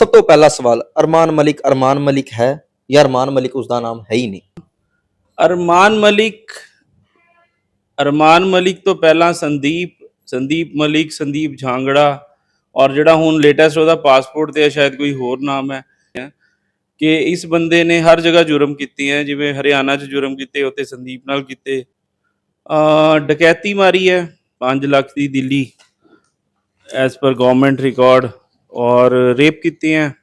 ਸਭ ਤੋਂ ਪਹਿਲਾ ਸਵਾਲ ਅਰਮਾਨ ਮਲਿਕ ਅਰਮਾਨ ਮਲਿਕ ਹੈ ਜਾਂ ਅਰਮਾਨ ਮਲਿਕ ਉਸ ਦਾ ਨਾਮ ਹੈ ਹੀ ਨਹੀਂ ਅਰਮਾਨ ਮਲਿਕ ਅਰਮਾਨ ਮਲਿਕ ਤੋਂ ਪਹਿਲਾਂ ਸੰਦੀਪ ਸੰਦੀਪ ਮਲਿਕ ਸੰਦੀਪ ਝਾਂਗੜਾ ਔਰ ਜਿਹੜਾ ਹੁਣ ਲੇਟੈਸਟ ਉਹਦਾ ਪਾਸਪੋਰਟ ਤੇ ਹੈ ਸ਼ਾਇਦ ਕੋਈ ਹੋਰ ਨਾਮ ਹੈ ਕਿ ਇਸ ਬੰਦੇ ਨੇ ਹਰ ਜਗ੍ਹਾ ਜੁਰਮ ਕੀਤੇ ਹੈ ਜਿਵੇਂ ਹਰਿਆਣਾ 'ਚ ਜੁਰਮ ਕੀਤੇ ਉੱਥੇ ਸੰਦੀਪ ਨਾਲ ਕੀਤੇ ਅ ਡਕੈਤੀ ਮਾਰੀ ਹੈ 5 ਲੱਖ ਦੀ Delhi as per government record ਔਰ ਰੇਪ ਕੀਤੇ ਹੈ।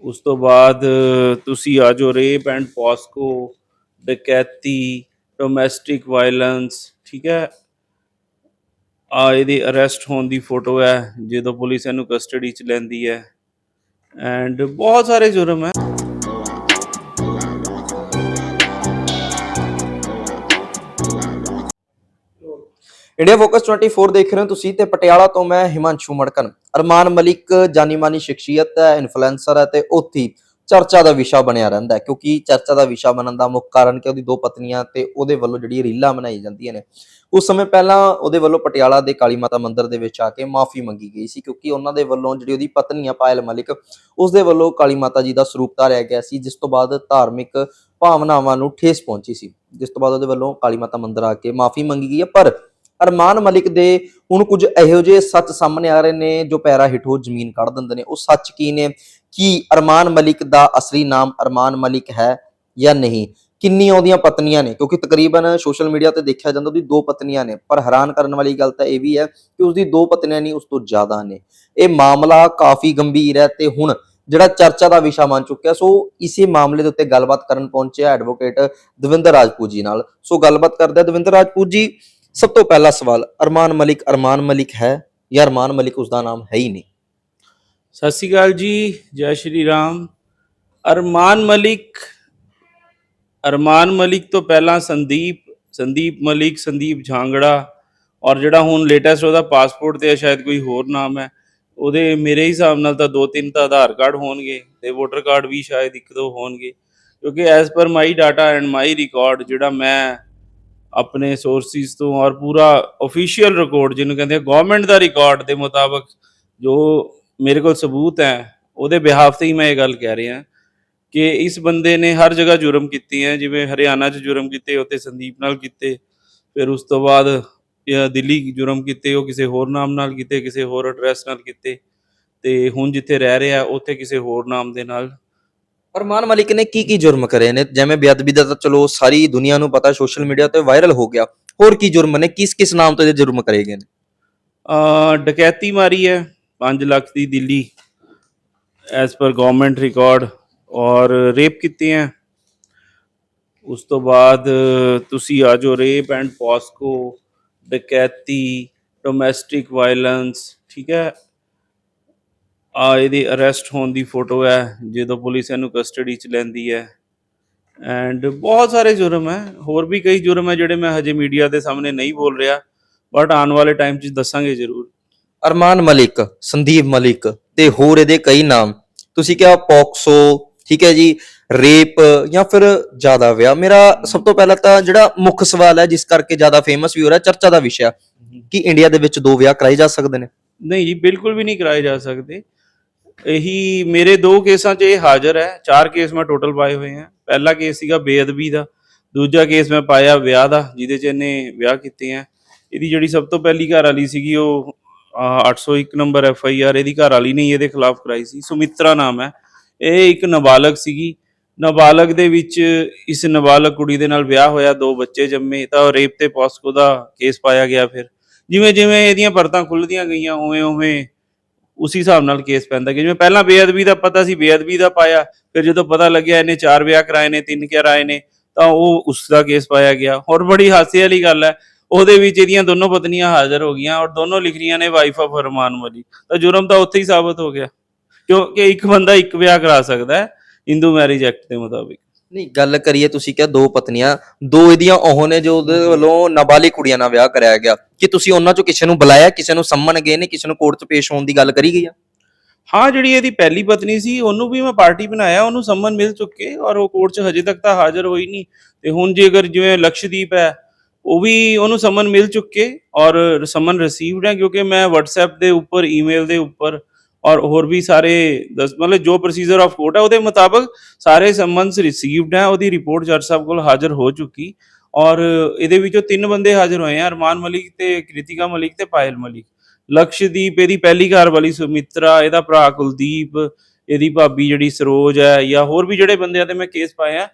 ਉਸ ਤੋਂ ਬਾਅਦ ਤੁਸੀਂ ਆ ਜੋ ਰੇਪ ਐਂਡ ਪੋਸਕੋ, ਡਕੈਤੀ, ਡੋਮੈਸਟਿਕ ਵਾਇਲੈਂਸ, ਠੀਕ ਹੈ। ਆ ਇਹਦੀ ਅਰੈਸਟ ਹੋਣ ਦੀ ਫੋਟੋ ਹੈ, ਜਦੋਂ ਪੁਲਿਸ ਇਹਨੂੰ ਕਸਟਡੀ 'ਚ ਲੈਂਦੀ ਹੈ। ਐਂਡ ਬਹੁਤ ਸਾਰੇ ਜੁਰਮ ਹੈ। ਇੰਡੀਆ ਫੋਕਸ 24 ਦੇਖ ਰਹੇ ਹੋ ਤੁਸੀਂ ਤੇ ਪਟਿਆਲਾ ਤੋਂ ਮੈਂ ਹਿਮਾਂਸ਼ੂ ਮੜਕਨ। ਅਰਮਾਨ ਮਲਿਕ, ਜਾਨੀ ਮਾਨੀ ਸ਼ਖਸੀਅਤ ਹੈ ਇਨਫਲੂਐਂਸਰ ਹੈ ਤੇ ਉੱਥੀ ਚਰਚਾ ਦਾ ਵਿਸ਼ਾ ਬਣਿਆ ਰਹਿੰਦਾ ਕਿਉਂਕਿ ਚਰਚਾ ਦਾ ਵਿਸ਼ਾ ਬਣਨ ਦਾ ਮੁੱਖ ਕਾਰਨ ਕਿ ਉਹਦੀ ਦੋ ਪਤਨੀਆਂ ਤੇ ਉਹਦੇ ਵੱਲੋਂ ਜਿਹੜੀ ਰੀਲਾਂ ਬਣਾਈ ਜਾਂਦੀਆਂ ਨੇ, ਉਸ ਸਮੇਂ ਪਹਿਲਾਂ ਉਹਦੇ ਵੱਲੋਂ ਪਟਿਆਲਾ ਦੇ ਕਾਲੀ ਮਾਤਾ ਮੰਦਿਰ ਦੇ ਵਿੱਚ ਆ ਕੇ ਮਾਫੀ ਮੰਗੀ ਗਈ ਸੀ ਕਿਉਂਕਿ ਉਹਨਾਂ ਦੇ ਵੱਲੋਂ ਜਿਹੜੀ ਉਹਦੀ ਪਤਨੀ ਆ ਪਾਇਲ ਮਲਿਕ ਉਸ ਦੇ ਵੱਲੋਂ ਕਾਲੀ ਮਾਤਾ ਜੀ ਦਾ ਸਰੂਪ ਧਾਰਿਆ ਗਿਆ ਸੀ, ਜਿਸ ਤੋਂ ਬਾਅਦ ਧਾਰਮਿਕ ਭਾਵਨਾਵਾਂ ਨੂੰ ਠੇਸ ਪਹੁੰਚੀ ਸੀ। ਜਿਸ ਤੋਂ ਬਾਅਦ ਉਹਦੇ ਵੱਲੋਂ ਕਾਲੀ ਮਾਤਾ ਮੰਦਿਰ ਆ ਕੇ ਮਾਫੀ ਮੰਗੀ ਗਈ ਹੈ, ਪਰ ਅਰਮਾਨ ਮਲਿਕ ਦੇ ਹੁਣ ਕੁਝ ਇਹੋ ਜਿਹੇ ਸੱਚ ਸਾਹਮਣੇ ਆ ਰਹੇ ਨੇ ਜੋ ਪੈਰਾ ਹਿੱਠੋ ਜ਼ਮੀਨ ਕੱਢ ਦਿੰਦੇ ਨੇ। ਉਹ ਸੱਚ ਕੀ ਨੇ? ਕੀ ਅਰਮਾਨ ਮਲਿਕ ਦਾ ਅਸਲੀ ਨਾਮ ਅਰਮਾਨ ਮਲਿਕ ਹੈ ਜਾਂ ਨਹੀਂ? ਕਿੰਨੀਆਂ ਉਹਦੀਆਂ ਪਤਨੀਆਂ ਨੇ? ਕਿਉਂਕਿ ਤਕਰੀਬਨ ਸੋਸ਼ਲ ਮੀਡੀਆ ਤੇ ਦੇਖਿਆ ਜਾਂਦਾ ਉਹਦੀ ਦੋ ਪਤਨੀਆਂ ਨੇ। ਪਰ ਹੈਰਾਨ ਕਰਨ ਵਾਲੀ ਗੱਲ ਤਾਂ ਇਹ ਵੀ ਹੈ ਕਿ ਉਸਦੀ ਦੋ ਪਤਨੀਆਂ ਨਹੀਂ, ਉਸ ਤੋਂ ਜ਼ਿਆਦਾ ਨੇ। ਇਹ ਮਾਮਲਾ ਕਾਫੀ ਗੰਭੀਰ ਹੈ ਤੇ ਹੁਣ ਜਿਹੜਾ ਚਰਚਾ ਦਾ ਵਿਸ਼ਾ ਬਣ ਚੁੱਕਿਆ, ਸੋ ਇਸੇ ਮਾਮਲੇ ਦੇ ਉੱਤੇ ਗੱਲਬਾਤ ਕਰਨ ਪਹੁੰਚਿਆ ਐਡਵੋਕੇਟ ਦਵਿੰਦਰ ਰਾਜਪੂਤ ਜੀ ਨਾਲ। ਸੋ ਗੱਲਬਾਤ ਕਰਦੇ ਦਵਿੰਦਰ ਰਾਜਪੂਤ ਜੀ ਸਭ ਤੋਂ ਪਹਿਲਾ ਸਵਾਲ, ਅਰਮਾਨ ਮਲਿਕ ਅਰਮਾਨ ਮਲਿਕ ਹੈ ਜਾਂ ਅਰਮਾਨ ਮਲਿਕ ਉਸ ਦਾ ਨਾਮ ਹੈ ਹੀ ਨਹੀਂ? ਸਤਿ ਸ਼੍ਰੀ ਅਕਾਲ ਜੀ, ਜੈ ਸ਼੍ਰੀ ਰਾਮ। ਅਰਮਾਨ ਮਲਿਕ ਅਰਮਾਨ ਮਲਿਕ ਤੋਂ ਪਹਿਲਾਂ ਸੰਦੀਪ ਸੰਦੀਪ ਮਲਿਕ, ਸੰਦੀਪ ਝਾਂਗੜਾ, ਔਰ ਜਿਹੜਾ ਹੁਣ ਲੇਟੈਸਟ ਉਹਦਾ ਪਾਸਪੋਰਟ ਤੇ ਸ਼ਾਇਦ ਕੋਈ ਹੋਰ ਨਾਮ ਹੈ, ਉਹਦੇ ਮੇਰੇ ਹਿਸਾਬ ਨਾਲ ਤਾਂ ਦੋ ਤਿੰਨ ਤਾਂ ਆਧਾਰ ਕਾਰਡ ਹੋਣਗੇ ਤੇ ਵੋਟਰ ਕਾਰਡ ਵੀ ਸ਼ਾਇਦ ਇੱਕ ਦੋ ਹੋਣਗੇ, ਕਿਉਂਕਿ as per my data and my record ਜਿਹੜਾ ਮੈਂ ਆਪਣੇ ਸੋਰਸਿਸ ਤੋਂ ਔਰ ਪੂਰਾ ਅਫੀਸ਼ੀਅਲ ਰਿਕਾਰਡ ਜਿਹਨੂੰ ਕਹਿੰਦੇ ਆ ਗਵਰਨਮੈਂਟ ਦਾ ਰਿਕਾਰਡ ਦੇ ਮੁਤਾਬਕ ਜੋ ਮੇਰੇ ਕੋਲ ਸਬੂਤ ਹੈ, ਉਹਦੇ ਬਿਹਾਫ ਤੇ ਹੀ ਮੈਂ ਇਹ ਗੱਲ ਕਹਿ ਰਿਹਾ ਕਿ ਇਸ ਬੰਦੇ ਨੇ ਹਰ ਜਗ੍ਹਾ ਜੁਰਮ ਕੀਤੀ ਹੈ, ਜਿਵੇਂ ਹਰਿਆਣਾ 'ਚ ਜੁਰਮ ਕੀਤੇ, ਉੱਥੇ ਸੰਦੀਪ ਨਾਲ ਕੀਤੇ, ਫਿਰ ਉਸ ਤੋਂ ਬਾਅਦ ਦਿੱਲੀ ਜੁਰਮ ਕੀਤੇ, ਉਹ ਕਿਸੇ ਹੋਰ ਨਾਮ ਨਾਲ ਕੀਤੇ, ਕਿਸੇ ਹੋਰ ਐਡਰੈਸ ਨਾਲ ਕੀਤੇ, ਤੇ ਹੁਣ ਜਿੱਥੇ ਰਹਿ ਰਿਹਾ, ਉੱਥੇ ਕਿਸੇ ਹੋਰ ਨਾਮ ਦੇ ਨਾਲ ਅਰਮਾਨ ਮਲਿਕ ਨੇ ਕੀ ਕੀ ਜੁਰਮ ਕਰੇ ਨੇ? ਜਿਵੇਂ ਬੇਅਦਬੀ ਦਾ ਤਾਂ ਚਲੋ ਸਾਰੀ ਦੁਨੀਆ ਨੂੰ ਪਤਾ, ਸੋਸ਼ਲ ਮੀਡੀਆ ਤੇ ਵਾਇਰਲ ਹੋ ਗਿਆ। ਹੋਰ ਕੀ ਜੁਰਮ ਨੇ? ਕਿਸ ਕਿਸ ਨਾਮ ਤੋਂ ਇਹ ਜੁਰਮ ਕਰੇ ਗਏ ਨੇ? ਅ ਡਕੈਤੀ ਮਾਰੀ ਹੈ 5 ਲੱਖ ਦੀ Delhi as per government record ਔਰ ਰੇਪ ਕੀਤੇ ਹੈ। ਉਸ ਤੋਂ ਬਾਅਦ ਤੁਸੀਂ ਆ ਜੋ ਰੇਪ ਐਂਡ ਪੋਸਕੋ ਡਕੈਤੀ ਡੋਮੈਸਟਿਕ ਵਾਇਲੈਂਸ ਠੀਕ ਹੈ? ਆ ਇਹਦੀ ਅਰੈਸਟ ਹੋਣ ਦੀ ਫੋਟੋ ਹੈ ਜਦੋਂ ਪੁਲਿਸ ਇਹਨੂੰ ਕਸਟਡੀ 'ਚ ਲੈਂਦੀ ਹੈ। ਐਂਡ ਬਹੁਤ ਸਾਰੇ ਜੁਰਮ ਹੈ ਹੋਰ ਵੀ ਕਈ ਜੁਰਮ ਹੈ ਜਿਹੜੇ ਮੈਂ ਹਜੇ ਮੀਡੀਆ ਦੇ ਸਾਹਮਣੇ ਨਹੀਂ ਬੋਲ ਰਿਹਾ ਬਟ ਆਉਣ ਵਾਲੇ ਟਾਈਮ 'ਚ ਦੱਸਾਂਗੇ ਜ਼ਰੂਰ। ਅਰਮਾਨ ਮਲਿਕ ਸੰਦੀਪ ਮਲਿਕ ਤੇ ਹੋਰ ਇਹਦੇ ਕਈ ਨਾਮ। ਤੁਸੀਂ ਕਿਹਾ ਪੌਕਸੋ ਠੀਕ ਹੈ ਜੀ ਰੇਪ ਜਾਂ ਫਿਰ ਜ਼ਿਆਦਾ ਵਿਆਹ। ਮੇਰਾ ਸਭ ਤੋਂ ਪਹਿਲਾਂ ਤਾਂ ਜਿਹੜਾ ਮੁੱਖ ਸਵਾਲ ਹੈ ਜਿਸ ਕਰਕੇ ਜ਼ਿਆਦਾ ਫੇਮਸ ਵੀ ਹੋ ਰਿਹਾ ਚਰਚਾ ਦਾ ਵਿਸ਼ਾ ਕਿ ਇੰਡੀਆ ਦੇ ਵਿੱਚ ਦੋ ਵਿਆਹ ਕਰਾਏ ਜਾ ਸਕਦੇ ਨੇ। ਨਹੀਂ ਜੀ ਬਿਲਕੁਲ ਵੀ ਨਹੀਂ ਕਰਾਏ ਜਾ ਸਕਦੇ। ਇਹੀ ਮੇਰੇ ਦੋ ਕੇਸਾਂ 'ਚ ਇਹ ਹਾਜ਼ਰ ਹੈ। ਚਾਰ ਕੇਸ ਮੈਂ ਟੋਟਲ ਪਾਏ ਹੋਏ ਆ। ਪਹਿਲਾ ਕੇਸ ਸੀਗਾ ਬੇਅਦਬੀ ਦਾ। ਦੂਜਾ ਕੇਸ ਮੈਂ ਪਾਇਆ ਵਿਆਹ ਦਾ, ਜਿਹਦੇ 'ਚ ਇਹਨੇ ਵਿਆਹ ਕੀਤੇ ਆ। ਇਹਦੀ ਜਿਹੜੀ ਸਭ ਤੋਂ ਪਹਿਲੀ ਘਰ ਵਾਲੀ ਸੀਗੀ ਉਹ ਆਹ 801 ਨੰਬਰ ਐਫ ਆਈ ਆਰ, ਇਹਦੀ ਘਰ ਵਾਲੀ ਨੇ ਇਹਦੇ ਖਿਲਾਫ ਕਰਾਈ ਸੀ। ਸੁਮਿਤਰਾ ਨਾਮ ਹੈ। ਇਹ ਇੱਕ ਨਾਬਾਲਗ ਸੀਗੀ। ਨਾਬਾਲਗ ਦੇ ਵਿੱਚ ਇਸ ਨਾਬਾਲਗ ਕੁੜੀ ਦੇ ਨਾਲ ਵਿਆਹ ਹੋਇਆ, ਦੋ ਬੱਚੇ ਜੰਮੇ, ਤਾਂ ਰੇਪ ਤੇ ਪੋਸਕੋ ਦਾ ਕੇਸ ਪਾਇਆ ਗਿਆ ਫਿਰ। ਜਿਵੇਂ ਜਿਵੇਂ ਇਹਦੀਆਂ ਪਰਤਾਂ ਖੁੱਲਦੀਆਂ ਗਈਆਂ ਉਵੇਂ ਉਵੇਂ ਉਸੇ ਹਿਸਾਬ ਨਾਲ ਕੇਸ ਪੈਂਦਾ ਕਿ ਜਿਵੇਂ ਪਹਿਲਾਂ ਬੇਅਦਬੀ ਦਾ ਪਤਾ ਸੀ, ਬੇਅਦਬੀ ਦਾ ਪਾਇਆ, ਫਿਰ ਜਦੋਂ ਪਤਾ ਲੱਗਿਆ ਇਹਨੇ ਚਾਰ ਵਿਆਹ ਕਰਾਏ ਨੇ, ਤਿੰਨ ਕਰਾਏ ਨੇ, ਤਾਂ ਉਹ ਉਸ ਦਾ ਕੇਸ ਪਾਇਆ ਗਿਆ। ਹੋਰ ਬੜੀ ਹਾਸੇ ਵਾਲੀ ਗੱਲ ਹੈ, ਉਹਦੇ ਵਿੱਚ ਇਹਦੀਆਂ ਦੋਨੋਂ ਪਤਨੀਆਂ ਹਾਜ਼ਰ ਹੋ ਗਈਆਂ ਔਰ ਦੋਨੋਂ ਲਿਖ ਰਹੀਆਂ ਨੇ ਵਾਈਫ ਆਫ ਹਰਮਾਨ ਮਲਿਕ ਤਾਂ ਜੁਰਮ ਤਾਂ ਉੱਥੇ ਹੀ ਸਾਬਤ ਹੋ ਗਿਆ, ਕਿਉਂਕਿ ਇੱਕ ਬੰਦਾ ਇੱਕ ਵਿਆਹ ਕਰਾ ਸਕਦਾ ਹੈ ਹਿੰਦੂ ਮੈਰਿਜ ਐਕਟ ਦੇ ਮੁਤਾਬਿਕ। ਨਹੀਂ, ਗੱਲ ਕਰੀਏ ਤੁਸੀਂ ਕਿਹਾ ਦੋ ਪਤਨੀਆਂ, ਦੋ ਇਹਦੀਆਂ ਉਹ ਨੇ ਜੋ ਉਹਦੇ ਵੱਲੋਂ ਨਾਬਾਲਿਗ ਕੁੜੀਆਂ ਨਾਲ ਵਿਆਹ ਕਰਾਇਆ ਗਿਆ। ਕਿ ਤੁਸੀਂ ਉਹਨਾਂ ਚੋਂ ਕਿਸੇ ਨੂੰ ਬੁਲਾਇਆ, ਕਿਸੇ ਨੂੰ ਸੰਮਨ ਗਏ ਨੇ, ਕਿਸੇ ਨੂੰ ਕੋਰਟ 'ਚ ਪੇਸ਼ ਹੋਣ ਦੀ ਗੱਲ ਕਰੀ ਗਈ ਆ? ਹਾਂ, ਜਿਹੜੀ ਇਹਦੀ ਪਹਿਲੀ ਪਤਨੀ ਸੀ, ਉਹਨੂੰ ਵੀ ਮੈਂ ਪਾਰਟੀ ਬਣਾਇਆ, ਉਹਨੂੰ ਸੰਮਨ ਮਿਲ ਚੁੱਕੇ, ਔਰ ਉਹ ਕੋਰਟ 'ਚ ਹਜੇ ਤੱਕ ਤਾਂ ਹਾਜ਼ਰ ਹੋਈ ਨਹੀਂ। ਤੇ ਹੁਣ ਜੇ ਅਗਰ ਜਿਵੇਂ ਲਕਸ਼ਦੀਪ ਹੈ, ਉਹ ਵੀ ਉਹਨੂੰ ਸੰਮਨ ਮਿਲ ਚੁੱਕੇ, ਔਰ ਸੰਮਨ ਰਿਸੀਵਡ ਹੈ, ਕਿਉਂਕਿ ਮੈਂ WhatsApp ਦੇ ਉੱਪਰ ਈਮੇਲ ਦੇ ਉੱਪਰ ਔਰ ਹੋਰ ਵੀ ਸਾਰੇ ਦਸ ਮਤਲਬ ਜੋ ਪ੍ਰੋਸੀਜਰ ਆਫ ਕੋਰਟ ਹੈ, ਉਹਦੇ ਮੁਤਾਬਕ ਸਾਰੇ ਸੰਮਨਸ ਰਿਸੀਵਡ ਹੈ, ਉਹਦੀ ਰਿਪੋਰਟ ਜੱਜ ਸਾਹਿਬ ਕੋਲ ਹਾਜ਼ਰ ਹੋ ਚੁੱਕੀ। ਔਰ ਇਹਦੇ ਵਿੱਚੋਂ ਤਿੰਨ ਬੰਦੇ ਹਾਜ਼ਰ ਹੋਏ ਆ, ਅਰਮਾਨ ਮਲਿਕ ਤੇ ਕ੍ਰਿਤਿਕਾ ਮਲਿਕ ਤੇ ਪਾਇਲ ਮਲਿਕ। ਲਕਸ਼ਦੀਪ ਇਹਦੀ ਪਹਿਲੀ ਘਰ ਵਾਲੀ ਸੁਮਿਤਰਾ, ਇਹਦਾ ਭਰਾ ਕੁਲਦੀਪ, ਇਹਦੀ ਭਾਬੀ ਜਿਹੜੀ ਸਰੋਜ ਹੈ, ਜਾਂ ਹੋਰ ਵੀ ਜਿਹੜੇ ਬੰਦਿਆਂ ਤੇ ਮੈਂ ਕੇਸ ਪਾਇਆ,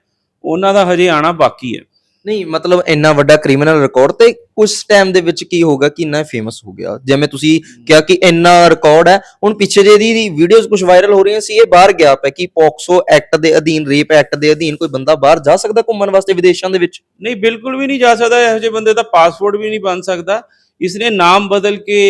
ਉਹਨਾਂ ਦਾ ਹਜੇ ਆਣਾ ਬਾਕੀ ਹੈ। ਨਹੀਂ, ਮਤਲਬ ਇੰਨਾ ਵੱਡਾ ਕ੍ਰਿਮੀਨਲ ਰਿਕਾਰਡ ਤੇ ਕੁਝ ਟਾਈਮ ਦੇ ਵਿੱਚ ਕੀ ਹੋਗਾ ਕਿ ਇੰਨਾ ਫੇਮਸ ਹੋ ਗਿਆ? ਜਿਵੇਂ ਤੁਸੀਂ ਕਿਹਾ ਕਿ ਇੰਨਾ ਰਿਕਾਰਡ ਹੈ, ਹੁਣ ਪਿੱਛੇ ਜੇ ਦੀ ਵੀਡੀਓਜ਼ ਕੁਝ ਵਾਇਰਲ ਹੋ ਰਹੀਆਂ ਸੀ, ਇਹ ਬਾਹਰ ਗਿਆ ਪਿਆ ਕਿ ਪੌਕਸੋ ਐਕਟ ਦੇ ਅਧੀਨ ਰੇਪ ਐਕਟ ਦੇ ਅਧੀਨ ਕੋਈ ਬੰਦਾ ਬਾਹਰ ਜਾ ਸਕਦਾ ਘੁੰਮਣ ਵਾਸਤੇ ਵਿਦੇਸ਼ਾਂ ਦੇ ਵਿੱਚ? ਨਹੀਂ, ਬਿਲਕੁਲ ਵੀ ਨਹੀਂ ਜਾ ਸਕਦਾ, ਇਹੋ ਜਿਹੇ ਬੰਦੇ ਦਾ ਪਾਸਪੋਰਟ ਵੀ ਨਹੀਂ ਬਣ ਸਕਦਾ। ਇਸਨੇ ਨਾਮ ਬਦਲ ਕੇ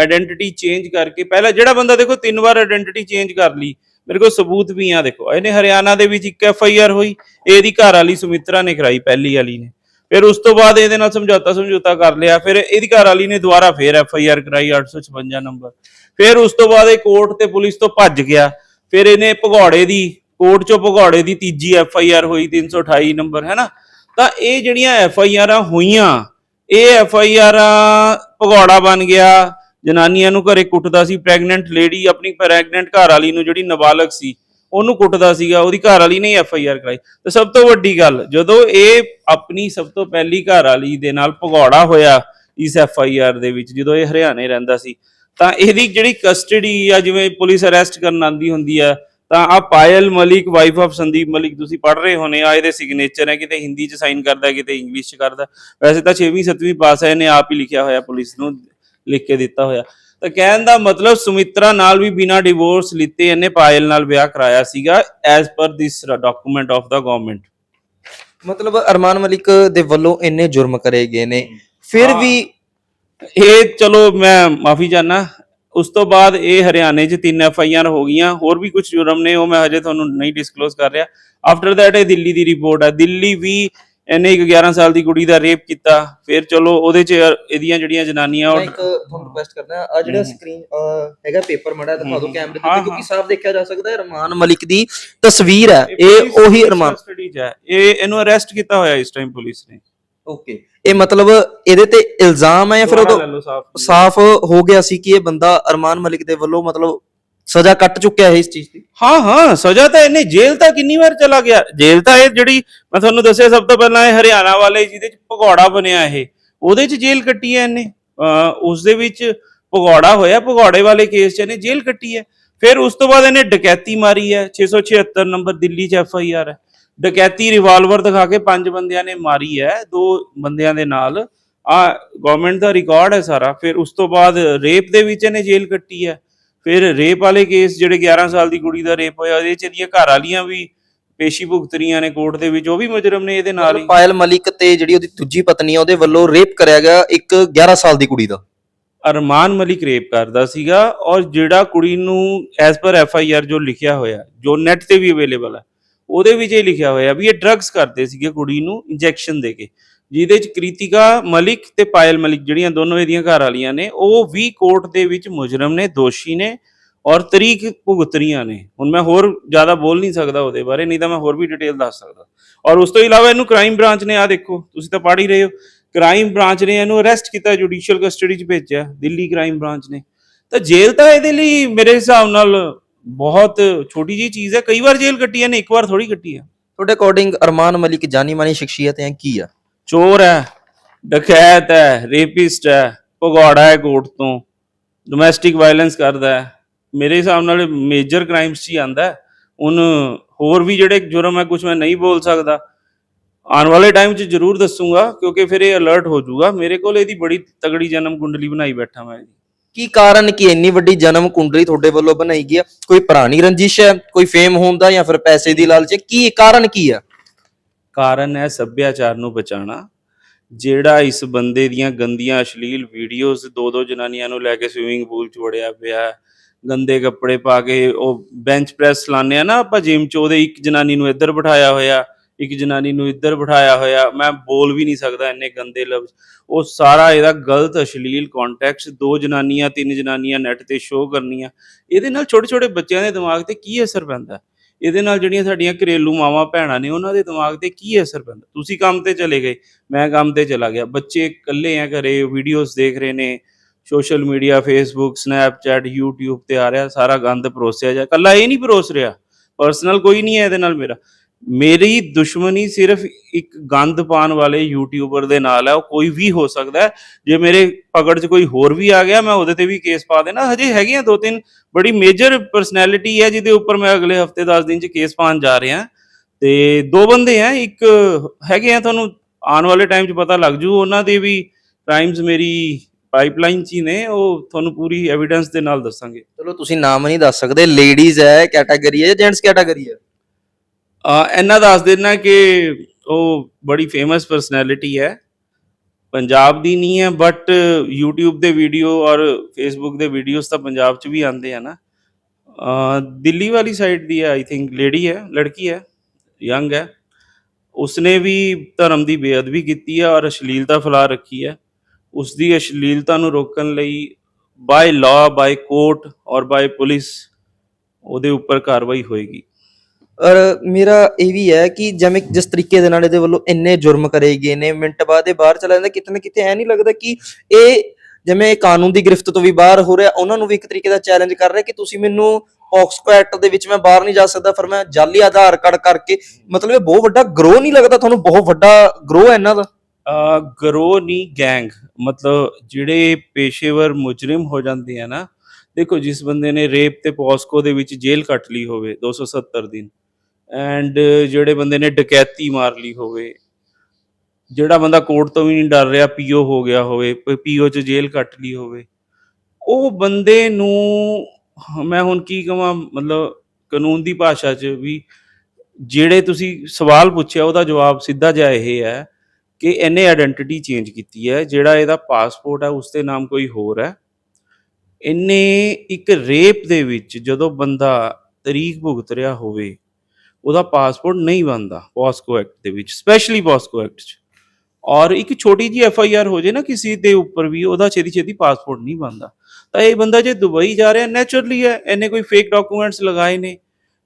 ਆਇਡੈਂਟੀਟੀ ਚੇਂਜ ਕਰਕੇ, ਪਹਿਲਾਂ ਜਿਹੜਾ ਬੰਦਾ ਦੇਖੋ ਤਿੰਨ ਵਾਰ ਆਇਡੈਂਟੀਟੀ ਚੇਂਜ ਕਰ ਲਈ, ਮੇਰੇ ਕੋਲ ਸਬੂਤ ਵੀ ਆ ਦੇਖੋ, ਇਹਨੇ ਹਰਿਆਣਾ ਦੇ ਵਿੱਚ ਇੱਕ ਐਫ ਆਈ ਆਰ ਹੋਈ, ਇਹਦੀ ਘਰ ਵਾਲੀ ਸੁਮਿਤਰਾ ਨੇ ਕਰਾਈ, ਪਹਿਲੀ ਵਾਲੀ ਨੇ। ਫਿਰ ਉਸ ਤੋਂ ਬਾਅਦ ਇਹਦੇ ਨਾਲ ਸਮਝੌਤਾ ਸਮਝੌਤਾ ਕਰ ਲਿਆ, ਫਿਰ ਇਹਦੀ ਘਰ ਵਾਲੀ ਨੇ ਦੁਬਾਰਾ ਫਿਰ ਐਫ ਆਈ ਆਰ ਕਰਾਈ 856 ਨੰਬਰ। ਫਿਰ ਉਸ ਤੋਂ ਬਾਅਦ ਇਹ ਕੋਰਟ ਤੇ ਪੁਲਿਸ ਤੋਂ ਭੱਜ ਗਿਆ, ਫਿਰ ਇਹਨੇ ਭਗੌੜੇ ਦੀ, ਕੋਰਟ ਚੋਂ ਭਗੌੜੇ ਦੀ ਤੀਜੀ ਐਫ ਆਈ ਆਰ ਹੋਈ 328 ਨੰਬਰ, ਹੈ ਨਾ? ਤਾਂ ਇਹ ਜਿਹੜੀਆਂ ਐਫ ਆਈ ਆਰਾਂ ਹੋਈਆਂ ਇਹ ਐਫ ਆਈ ਆਰਾਂ ਭਗੌੜਾ ਬਣ ਗਿਆ। ਜਨਾਨੀਆਂ ਨੂੰ ਘਰੇ ਕੁੱਟਦਾ ਸੀ। ਪ੍ਰੈਗਨੈਂਟ ਲੇਡੀ ਆਪਣੀ ਪ੍ਰੈਗਨੈਂਟ ਘਰ ਵਾਲੀ ਨੂੰ ਜਿਹੜੀ ਨਾਬਾਲਗ ਸੀ, ਉਹਨੂੰ ਕੁੱਟਦਾ ਸੀਗਾ। ਉਹਦੀ ਘਰ ਵਾਲੀ ਨੇ ਐਫ ਆਈ ਆਰ ਕਰਾਈ। ਤੇ ਸਭ ਤੋਂ ਵੱਡੀ ਗੱਲ, ਜਦੋਂ ਇਹ ਆਪਣੀ ਸਭ ਤੋਂ ਪਹਿਲੀ ਘਰ ਵਾਲੀ ਦੇ ਨਾਲ ਭਗੌੜਾ ਹੋਇਆ ਇਸ ਐਫ ਆਈ ਆਰ ਦੇ ਵਿੱਚ, ਜਦੋਂ ਇਹ ਹਰਿਆਣੇ ਰਹਿੰਦਾ ਸੀ, ਤਾਂ ਇਹਦੀ ਜਿਹੜੀ ਕਸਟਡੀ ਆ, ਜਿਵੇਂ ਪੁਲਿਸ ਅਰੈਸਟ ਕਰਨ ਆਂਦੀ ਹੁੰਦੀ ਆ ਤਾਂ ਆ ਪਾਇਲ ਮਲਿਕ ਵਾਈਫ ਆਫ ਸੰਦੀਪ ਮਲਿਕ ਤੁਸੀਂ ਪੜ੍ਹ ਰਹੇ ਹੋਣੇ ਆ ਇਹਦੇ ਸਿਗਨੇਚਰ ਹੈ ਕਿਤੇ ਹਿੰਦੀ ਚ ਸਾਈਨ ਕਰਦਾ ਕਿਤੇ ਇੰਗਲਿਸ਼ ਚ ਕਰਦਾ। ਵੈਸੇ ਤਾਂ 6ਵੀਂ 7ਵੀਂ ਪਾਸ ਹੈ ਇਹਨੇ ਆਪ ਹੀ ਲਿਖਿਆ ਹੋਇਆ ਪੁਲਿਸ ਨੂੰ ਲਿਖ ਕੇ ਦਿੱਤਾ ਹੋਇਆ। ਤਾਂ ਕਹਿਣ ਦਾ ਮਤਲਬ ਸੁਮਿਤਰਾ ਨਾਲ ਵੀ ਬਿਨਾ ਡਿਵੋਰਸ ਲਿੱਤੇ ਇਹਨੇ ਪਾਇਲ ਨਾਲ ਵਿਆਹ ਕਰਾਇਆ ਸੀਗਾ as per this document of the government ਮਤਲਬ ਅਰਮਾਨ ਮਲਿਕ ਦੇ ਵੱਲੋਂ ਇੰਨੇ ਜੁਰਮ ਕਰੇ ਗਏ ਨੇ। ਫਿਰ। ਵੀ ਇਹ ਚਲੋ ਮੈਂ ਮਾਫੀ ਚਾਹਨਾ ਉਸ ਤੋਂ ਬਾਅਦ ਇਹ ਹਰਿਆਣੇ 'ਚ ਤਿੰਨ ਐਫ ਆਈ ਆਰ ਹੋ ਗਈਆਂ ਹੋਰ ਵੀ ਕੁਝ ਜੁਰਮ ਨੇ ਉਹ ਮੈਂ ਹਜੇ ਤੁਹਾਨੂੰ ਨਹੀਂ ਡਿਸਕਲੋਜ਼ ਕਰ ਰਿਹਾ। ਆਫਟਰ ਦੈਟ ਇਹ ਦਿੱਲੀ ਦੀ ਰਿਪੋਰਟ ਹੈ ਦਿੱਲੀ ਵੀ ਇਹਨੇ ਇੱਕ 11 ਸਾਲ ਦੀ ਕੁੜੀ ਦਾ ਰੇਪ ਕੀਤਾ। ਫਿਰ ਚਲੋ ਉਹਦੇ 'ਚ ਇਹਦੀਆਂ ਜਿਹੜੀਆਂ ਜਨਾਨੀਆਂ ਮੈਂ ਇੱਕ ਤੁਹਾਨੂੰ ਰਿਕੁਐਸਟ ਕਰਦਾ ਆ ਜਿਹੜਾ ਸਕਰੀਨ ਹੈਗਾ ਪੇਪਰ ਮੜਾ ਦਿਖਾ ਦਿਓ ਕੈਮਰੇ ਤੇ ਕਿਉਂਕਿ। ਸਾਫ਼ ਦੇਖਿਆ ਜਾ ਸਕਦਾ ਹੈ ਅਰਮਾਨ ਮਲਿਕ ਦੀ ਤਸਵੀਰ ਹੈ। ਇਹ ਉਹੀ ਅਰਮਾਨ ਕਸਟਡੀ 'ਚ ਹੈ। ਇਹ ਇਹਨੂੰ ਅਰੈਸਟ ਕੀਤਾ ਹੋਇਆ ਇਸ ਟਾਈਮ ਪੁਲਿਸ ਨੇ। ਓਕੇ ਇਹ ਮਤਲਬ ਇਹਦੇ ਤੇ ਇਲਜ਼ਾਮ ਹੈ ਜਾਂ ਫਿਰ ਉਹ ਸਾਫ਼ ਹੋ ਗਿਆ ਸੀ ਕਿ ਇਹ ਬੰਦਾ ਅਰਮਾਨ ਮਲਿਕ ਦੇ ਵੱਲੋਂ ਮਤਲਬ ਸਜ਼ਾ ਕੱਟ ਚੁੱਕਿਆ ਹੈ ਇਸ ਚੀਜ਼ ਦੀ? ਹਾਂ ਹਾਂ ਸਜ਼ਾ ਤਾਂ ਇਹਨੇ ਜੇਲ੍ਹ ਤਾਂ ਕਿੰਨੀ ਵਾਰ ਚਲਾ ਗਿਆ? ਜੇਲ੍ਹ ਤਾਂ ਇਹ ਜਿਹੜੀ ਮੈਂ ਤੁਹਾਨੂੰ ਦੱਸਿਆ ਸਭ ਤੋਂ ਪਹਿਲਾਂ ਇਹ ਹਰਿਆਣਾ ਵਾਲੇ ਜਿਹਦੇ ਚ ਭਗੌੜਾ ਬਣਿਆ ਇਹ ਉਹਦੇ ਚ ਜੇਲ੍ਹ ਕੱਟੀ ਹੈ ਇਹਨੇ। ਉਸ ਦੇ ਵਿੱਚ ਭਗੌੜਾ ਹੋਇਆ ਭਗੌੜੇ ਵਾਲੇ ਕੇਸ ਚ ਇਹਨੇ ਜੇਲ੍ਹ ਕੱਟੀ ਹੈ। ਫਿਰ ਉਸ ਤੋਂ ਬਾਅਦ ਇਹਨੇ ਡਕੈਤੀ ਮਾਰੀ ਹੈ 676 ਨੰਬਰ ਦਿੱਲੀ ਚ ਐਫ ਆਈ ਆਰ ਹੈ। ਡਕੈਤੀ ਰਿਵਾਲਵਰ ਦਿਖਾ ਕੇ ਪੰਜ ਬੰਦਿਆਂ ਨੇ ਮਾਰੀ ਹੈ ਦੋ ਬੰਦਿਆਂ ਦੇ ਨਾਲ। ਆ ਗਵਰਨਮੈਂਟ ਦਾ ਰਿਕਾਰਡ ਹੈ ਸਾਰਾ। ਫਿਰ ਉਸ ਤੋਂ ਬਾਅਦ ਰੇਪ ਦੇ ਵਿੱਚ ਇਹਨੇ ਜੇਲ੍ਹ ਕੱਟੀ ਹੈ। ਫਿਰ ਰੇਪ ਵਾਲੇ ਕੇਸ ਜਿਹੜੇ 11 ਸਾਲ ਦੀ ਕੁੜੀ ਦਾ ਰੇਪ ਹੋਇਆ ਉਹਦੇ ਚ ਇਹਦੀਆਂ ਘਰ ਵਾਲੀਆਂ ਵੀ ਪੇਸ਼ੀ ਭੁਗਤ ਰਹੀਆਂ ਨੇ ਕੋਰਟ ਦੇ ਵਿੱਚ ਉਹ ਵੀ ਮੁਜਰਮ ਨੇ ਇਹਦੇ ਨਾਲ ਹੀ। ਪਾਇਲ ਮਲਿਕ ਤੇ ਜਿਹੜੀ ਉਹਦੀ ਦੂਜੀ ਪਤਨੀ ਆ ਉਹਦੇ ਵੱਲੋਂ ਰੇਪ ਕਰਿਆ ਗਿਆ ਇੱਕ 11 ਸਾਲ ਦੀ ਕੁੜੀ ਦਾ। ਅਰਮਾਨ ਮਲਿਕ ਰੇਪ ਕਰਦਾ ਸੀਗਾ ਔਰ ਜਿਹੜਾ ਕੁੜੀ ਨੂੰ as per F I R ਜੋ ਲਿਖਿਆ ਹੋਇਆ ਜੋ ਨੈਟ ਤੇ ਵੀ ਅਵੇਲੇਬਲ ਹੈ ਉਹਦੇ ਵਿੱਚ ਇਹ ਲਿਖਿਆ ਹੋਇਆ ਵੀ ਇਹ ਡਰੱਗਸ ਕਰਦੇ ਸੀਗੇ ਕੁੜੀ ਨੂੰ ਇੰਜੈਕਸ਼ਨ ਦੇ ਕੇ, ਜਿਹਦੇ ਚ ਕ੍ਰਿਤਿਕਾ ਮਲਿਕ ਤੇ ਪਾਇਲ ਮਲਿਕ ਜਿਹੜੀਆਂ ਦੋਨੋਂ ਇਹਦੀਆਂ ਘਰ ਵਾਲੀਆਂ ਨੇ, ਉਹ ਵੀ ਕੋਰਟ ਦੇ ਵਿੱਚ ਮੁਜਰਮ ਨੇ, ਦੋਸ਼ੀ ਨੇ ਔਰ ਤਰੀਕ ਭੁਗਤ ਰਹੀਆਂ ਨੇ। ਹੁਣ ਮੈਂ ਹੋਰ ਜ਼ਿਆਦਾ ਬੋਲ ਨਹੀਂ ਸਕਦਾ ਉਹਦੇ ਬਾਰੇ, ਨਹੀਂ ਤਾਂ ਮੈਂ ਹੋਰ ਵੀ ਡਿਟੇਲ ਦੱਸ ਸਕਦਾ। ਔਰ ਉਸ ਤੋਂ ਇਲਾਵਾ ਇਹਨੂੰ ਕ੍ਰਾਈਮ ਬ੍ਰਾਂਚ ਨੇ ਆ ਦੇਖੋ, ਤੁਸੀਂ ਤਾਂ ਪੜ੍ਹ ਹੀ ਰਹੇ ਹੋ। ਕ੍ਰਾਈਮ ਬ੍ਰਾਂਚ ਨੇ ਇਹਨੂੰ ਅਰੈਸਟ ਕੀਤਾ ਜੁਡੀਸ਼ੀਅਲ ਕਸਟਡੀ 'ਚ ਭੇਜਿਆ, ਦਿੱਲੀ ਕ੍ਰਾਈਮ ਬ੍ਰਾਂਚ ਨੇ। ਤਾਂ ਜੇਲ੍ਹ ਤਾਂ ਇਹਦੇ ਲਈ ਮੇਰੇ ਹਿਸਾਬ ਨਾਲ ਬਹੁਤ ਛੋਟੀ ਜੀ ਚੀਜ਼ ਹੈ। ਕਈ ਵਾਰ ਜੇਲ੍ਹ ਕੱਟੀ ਨੇ ਇੱਕ ਵਾਰ ਥੋੜੀ ਕੱਟੀ ਹੈ। ਤੁਹਾਡੇ ਅਕੋਰਡਿੰਗ ਅਰਮਾਨ ਮਲਿਕ ਜਾਨੀ ਮਾਨੀ ਸ਼ਖਸੀਅਤ ਹੈ ਕੀ ਆ? ਚੋਰ ਹੈ ਡਕੈਤ ਹੈ ਰੇਪਿਸਟ ਹੈ ਭਗੌੜਾ ਹੈ ਕੋਰਟ ਤੋਂ ਡੋਮੈਸਟਿਕ ਵਾਇਲੈਂਸ ਕਰਦਾ ਹੈ। ਮੇਰੇ ਹਿਸਾਬ ਨਾਲ ਮੇਜਰ ਕ੍ਰਾਈਮਸ 'ਚ ਹੀ ਆਂਦਾ ਹੈ। ਹੁਣ ਹੋਰ ਵੀ ਜਿਹੜੇ ਜੁਰਮ ਹੈ ਕੁਝ ਮੈਂ ਨਹੀਂ ਬੋਲ ਸਕਦਾ। ਆਉਣ ਵਾਲੇ ਟਾਈਮ 'ਚ ਜ਼ਰੂਰ ਦੱਸੂਗਾ ਕਿਉਂਕਿ ਫਿਰ ਇਹ ਅਲਰਟ ਹੋ ਜਾਊਗਾ। ਮੇਰੇ ਕੋਲ ਇਹਦੀ ਬੜੀ ਤਗੜੀ ਜਨਮ ਕੁੰਡਲੀ ਬਣਾਈ ਬੈਠਾ ਮੈਂ ਕੀ ਕਾਰਨ ਕਿ ਇੰਨੀ ਵੱਡੀ ਜਨਮ ਕੁੰਡਲੀ ਤੁਹਾਡੇ ਵੱਲੋਂ ਬਣਾਈ ਗਈ ਹੈ ਕੋਈ ਪੁਰਾਣੀ ਰੰਜਿਸ਼ ਹੈ? ਕੋਈ ਫੇਮ ਹੋਣ ਦਾ ਜਾਂ ਫਿਰ ਪੈਸੇ ਦੀ ਲਾਲਚ ਹੈ? ਕੀ ਕਾਰਨ ਕੀ ਆ? ਕਾਰਨ ਹੈ ਸੱਭਿਆਚਾਰ ਨੂੰ ਬਚਾਉਣਾ। ਜਿਹੜਾ ਇਸ ਬੰਦੇ ਦੀਆਂ ਗੰਦੀਆਂ ਅਸ਼ਲੀਲ ਵੀਡੀਓਜ਼ ਦੋ ਦੋ ਜਨਾਨੀਆਂ ਨੂੰ ਲੈ ਕੇ ਸਵਿਮਿੰਗ ਪੂਲ 'ਚ ਵੜਿਆ ਪਿਆ ਗੰਦੇ ਕੱਪੜੇ ਪਾ ਕੇ ਉਹ ਬੈਂਚ ਪ੍ਰੈਸ ਲਾਉਂਦੇ ਆ ਨਾ ਆਪਾਂ ਜਿਮ 'ਚ, ਉਹਦੇ ਇੱਕ ਜਨਾਨੀ ਨੂੰ ਇੱਧਰ ਬਿਠਾਇਆ ਹੋਇਆ। ਇੱਕ ਜਨਾਨੀ ਨੂੰ ਇੱਧਰ ਬਿਠਾਇਆ ਹੋਇਆ, ਮੈਂ ਬੋਲ ਵੀ ਨਹੀਂ ਸਕਦਾ ਇੰਨੇ ਗੰਦੇ ਲਫ਼ਜ਼। ਉਹ ਸਾਰਾ ਇਹਦਾ ਗਲਤ, ਅਸ਼ਲੀਲ ਕੰਟੈਕਸਟ ਦੋ ਜਨਾਨੀਆਂ, ਤਿੰਨ ਜਨਾਨੀਆਂ ਨੈਟ ਤੇ ਸ਼ੋਅ ਕਰਨੀਆਂ। ਇਹਦੇ ਨਾਲ ਛੋਟੇ ਛੋਟੇ ਬੱਚਿਆਂ ਦੇ ਦਿਮਾਗ ਤੇ ਕੀ ਅਸਰ ਪੈਂਦਾ? ਇਹਦੇ ਨਾਲ ਜਿਹੜੀਆਂ ਸਾਡੀਆਂ ਘਰੇਲੂ ਮਾਵਾਂ, ਭੈਣਾਂ ਨੇ, ਉਹਨਾਂ ਦੇ ਦਿਮਾਗ ਤੇ ਕੀ ਅਸਰ ਪੈਂਦਾ? ਤੁਸੀਂ ਕੰਮ ਤੇ ਚਲੇ ਗਏ, ਮੈਂ ਕੰਮ ਤੇ ਚਲਾ ਗਿਆ। ਬੱਚੇ ਇਕੱਲੇ ਆ ਘਰੇ ਵੀਡੀਓਜ਼ ਦੇਖ ਰਹੇ ਨੇ social media Facebook Snapchat YouTube ਤੇ ਆ ਰਿਹਾ, ਸਾਰਾ ਗੰਦ ਪਰੋਸਿਆ ਜਾ ਕੱਲਾ ਇਹ ਨਹੀਂ ਪਰੋਸ ਰਿਹਾ। ਪਰਸਨਲ ਕੋਈ ਨਹੀਂ ਹੈ ਇਹਦੇ ਨਾਲ ਮੇਰਾ। ਮੇਰੀ ਦੁਸ਼ਮਣੀ ਸਿਰਫ ਇੱਕ ਗੰਦ ਪਾਣ ਵਾਲੇ ਯੂਟਿਊਬਰ ਦੇ ਨਾਲ ਹੈ, ਉਹ ਕੋਈ ਵੀ ਹੋ ਸਕਦਾ ਹੈ। ਜੇ ਮੇਰੇ ਪਕੜ 'ਚ ਕੋਈ ਹੋਰ ਵੀ ਆ ਗਿਆ, ਮੈਂ ਉਹਦੇ ਤੇ ਵੀ ਕੇਸ ਪਾ ਦੇਣਾ। ਹਜੇ ਹੈਗੀਆਂ ਦੋ ਤਿੰਨ, ਬੜੀ ਮੇਜਰ ਪਰਸਨੈਲਿਟੀ ਹੈ, ਜਿਹਦੇ ਉੱਪਰ ਮੈਂ ਅਗਲੇ ਹਫ਼ਤੇ 10 ਦਿਨ 'ਚ ਕੇਸ ਪਾਣ ਜਾ ਰਿਹਾ ਤੇ ਦੋ ਬੰਦੇ ਆ ਇੱਕ ਹੈਗੇ ਆ, ਤੁਹਾਨੂੰ ਆਉਣ ਵਾਲੇ ਟਾਈਮ 'ਚ ਪਤਾ ਲੱਗ ਜੂ, ਉਹਨਾਂ ਦੇ ਵੀ ਕ੍ਰਾਈਮਸ ਮੇਰੀ ਪਾਈਪਲਾਈਨ 'ਚ ਹੀ ਨੇ, ਉਹ ਤੁਹਾਨੂੰ ਪੂਰੀ ਐਵੀਡੈਂਸ ਦੇ ਨਾਲ ਦੱਸਾਂਗੇ। ਚਲੋ, ਤੁਸੀਂ ਨਾਮ ਨਹੀਂ ਦੱਸ ਸਕਦੇ ਲੇਡੀਜ਼ ਹੈ ਕੈਟਾਗਰੀ ਹੈ ਜਾਂ ਜੈਂਟਸ ਕੈਟਾਗਰੀ ਹੈ? ਇਹਨਾਂ ਦੱਸ ਦੇਣਾ ਕਿ ਉਹ ਬੜੀ ਫੇਮਸ ਪਰਸਨੈਲਿਟੀ ਹੈ। ਪੰਜਾਬ ਦੀ ਨਹੀਂ ਹੈ ਬਟ YouTube ਦੇ ਵੀਡੀਓ ਔਰ Facebook ਦੇ ਵੀਡੀਓਜ਼ ਤਾਂ ਪੰਜਾਬ 'ਚ ਵੀ ਆਉਂਦੇ ਆ ਨਾ। ਦਿੱਲੀ ਵਾਲੀ ਸਾਈਡ ਦੀ ਹੈ ਆਈ ਥਿੰਕ ਲੇਡੀ ਹੈ, ਲੜਕੀ ਹੈ ਯੰਗ ਹੈ। ਉਸਨੇ ਵੀ ਧਰਮ ਦੀ ਬੇਅਦਬੀ ਕੀਤੀ ਹੈ ਔਰ ਅਸ਼ਲੀਲਤਾ ਫੈਲਾ ਰੱਖੀ ਹੈ। ਉਸ ਦੀ ਅਸ਼ਲੀਲਤਾ ਨੂੰ ਰੋਕਣ ਲਈ ਬਾਈ ਲਾਅ ਬਾਈ ਕੋਰਟ ਔਰ ਬਾਈ ਪੁਲਿਸ ਉਹਦੇ ਉੱਪਰ ਕਾਰਵਾਈ ਹੋਏਗੀ। ਔਰ ਮੇਰਾ ਇਹ ਵੀ ਹੈ ਕਿ ਜਿਵੇਂ ਜਿਸ ਤਰੀਕੇ ਦੇ ਨਾਲ ਇਹਦੇ ਵੱਲੋਂ ਇੰਨੇ ਜੁਰਮ ਕਰੇ ਗਏ ਨੇ, ਮਿੰਟ ਬਾਅਦ ਇਹ ਬਾਹਰ ਚਲਾ ਜਾਂਦਾ, ਕਿਤੇ ਨਾ ਕਿਤੇ ਐ ਨਹੀਂ ਲੱਗਦਾ ਕਿ ਇਹ ਜਿਵੇਂ ਇਹ ਕਾਨੂੰਨ ਦੀ ਗ੍ਰਿਫਤ ਤੋਂ ਵੀ ਬਾਹਰ ਹੋ ਰਿਹਾ, ਉਹਨਾਂ ਨੂੰ ਵੀ ਇੱਕ ਤਰੀਕੇ ਦਾ ਚੈਲੰਜ ਕਰ ਰਿਹਾ ਕਿ ਤੁਸੀਂ ਮੈਨੂੰ ਪੌਕਸਕੋ ਐਕਟ ਦੇ ਵਿੱਚ ਮੈਂ ਬਾਹਰ ਨਹੀਂ ਜਾ ਸਕਦਾ, ਫਿਰ ਮੈਂ ਜਾਲੀ ਆਧਾਰ ਕਾਰਡ ਕਰਕੇ, ਮਤਲਬ ਇਹ ਬਹੁਤ ਵੱਡਾ ਗਰੋਹ ਨਹੀਂ ਲੱਗਦਾ ਤੁਹਾਨੂੰ, ਬਹੁਤ ਵੱਡਾ ਗਰੋਹ ਹੈ ਇਹਨਾਂ ਦਾ? ਗਰੋ ਨਹੀਂ ਗੈਂਗ ਮਤਲਬ ਜਿਹੜੇ ਪੇਸ਼ੇਵਰ ਮੁਜਰਮ ਹੋ ਜਾਂਦੇ ਆ ਨਾ, ਦੇਖੋ ਜਿਸ ਬੰਦੇ ਨੇ ਰੇਪ ਤੇ ਪੋਸਕੋ ਦੇ ਵਿੱਚ ਜੇਲ੍ਹ ਕੱਟ ਲਈ ਹੋਵੇ 270 ਦਿਨ ਐਂਡ uh, ਜਿਹੜੇ ਬੰਦੇ ਨੇ ਡਕੈਤੀ ਮਾਰ ਲਈ ਹੋਵੇ, ਜਿਹੜਾ ਬੰਦਾ ਕੋਰਟ ਤੋਂ ਵੀ ਨਹੀਂ ਡਰ ਰਿਹਾ, ਪੀਓ ਹੋ ਗਿਆ ਹੋਵੇ ਪੀਓ ਚ ਜੇਲ੍ਹ ਕੱਟ ਲਈ ਹੋਵੇ, ਉਹ ਬੰਦੇ ਨੂੰ ਮੈਂ ਹੁਣ ਕੀ ਕਹਾਂ ਮਤਲਬ ਕਾਨੂੰਨ ਦੀ ਭਾਸ਼ਾ 'ਚ ਵੀ ਜਿਹੜੇ ਤੁਸੀਂ ਸਵਾਲ ਪੁੱਛਿਆ, ਉਹਦਾ ਜਵਾਬ ਸਿੱਧਾ ਜਿਹਾ ਇਹ ਹੈ ਕਿ ਇਹਨੇ ਆਇਡੈਂਟੀਟੀ ਚੇਂਜ ਕੀਤੀ ਹੈ, ਜਿਹੜਾ ਇਹਦਾ ਪਾਸਪੋਰਟ ਹੈ, ਉਸ ਦੇ ਨਾਮ ਕੋਈ ਹੋਰ ਹੈ। ਇਹਨੇ ਇੱਕ ਰੇਪ ਦੇ ਵਿੱਚ ਜਦੋਂ ਬੰਦਾ ਤਰੀਕ ਭੁਗਤ ਰਿਹਾ ਹੋਵੇ ਉਹਦਾ ਪਾਸਪੋਰਟ ਨਹੀਂ ਬਣਦਾ ਪੋਸਕੋ ਐਕਟ ਦੇ ਵਿੱਚ ਸਪੈਸ਼ਲੀ ਪੋਸਕੋ ਐਕਟ 'ਚ। ਔਰ ਇੱਕ ਛੋਟੀ ਜੀ ਐਫ ਆਈ ਆਰ ਹੋ ਜੇ ਨਾ ਕਿਸੇ ਦੇ ਉੱਪਰ ਵੀ, ਉਹਦਾ ਛੇਤੀ ਛੇਤੀ ਪਾਸਪੋਰਟ ਨਹੀਂ ਬਣਦਾ। ਤਾਂ ਇਹ ਬੰਦਾ ਜੇ ਦੁਬਈ ਜਾ ਰਿਹਾ ਨੇਚਰਲੀ ਹੈ, ਇਹਨੇ ਕੋਈ ਫੇਕ ਡਾਕੂਮੈਂਟਸ ਲਗਾਏ ਨੇ